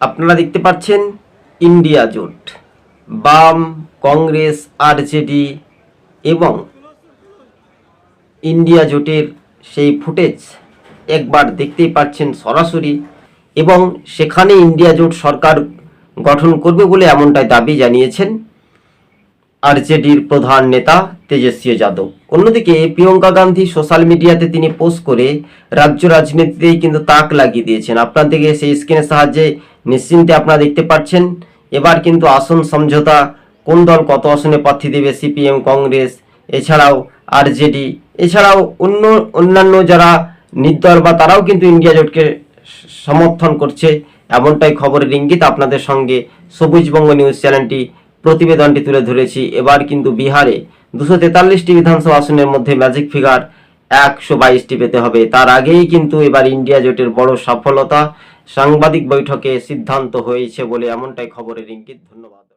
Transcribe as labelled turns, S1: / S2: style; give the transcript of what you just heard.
S1: আপনারা দেখতে পাচ্ছেন ইন্ডিয়া জোট, বাম, কংগ্রেস, আরজেডি এবং ইন্ডিয়া জোটের সেই ফুটেজ একবার দেখতেই পাচ্ছেন সরাসরি এবং সেখানে ইন্ডিয়া জোট সরকার গঠন করবে বলে এমনটাই দাবি জানিয়েছেন আরজেডির প্রধান নেতা তেজস্বী যাদব। অন্যদিকে প্রিয়ঙ্কা গান্ধী সোশ্যাল মিডিয়াতে তিনি পোস্ট করে রাজ্য রাজনীতিতেই কিন্তু তাক লাগিয়ে দিয়েছেন। আপনাদেরকে সেই স্ক্রিনের সাহায্যে নিশ্চিন্তে আপনারা দেখতে পাচ্ছেন। এবার কিন্তু আসন সমঝোতা, কোন দল কত আসনে প্রার্থী দেবে, সিপিএম, কংগ্রেস, এছাড়াও আরজেডি, এছাড়াও অন্য অন্যান্য যারা নির্দল বা তারাও কিন্তু ইন্ডিয়া জোটকে সমর্থন করছে। এমনটাই খবরের ইঙ্গিত আপনাদের সঙ্গে সবুজবঙ্গ নিউজ চ্যানেলটি, প্রতিবেদনটি তুলে ধরেছি। এবার কিন্তু বিহারে দুশো তেতাল্লিশটি বিধানসভা আসনের মধ্যে ম্যাজিক ফিগার একশো বাইশটি পেতে হবে। তার আগেই কিন্তু এবার ইন্ডিয়া জোটের বড় সফলতা সাংবাদিক বৈঠকে সিদ্ধান্ত হয়েছে বলে এমনটাই খবরের ইঙ্গিত। ধন্যবাদ।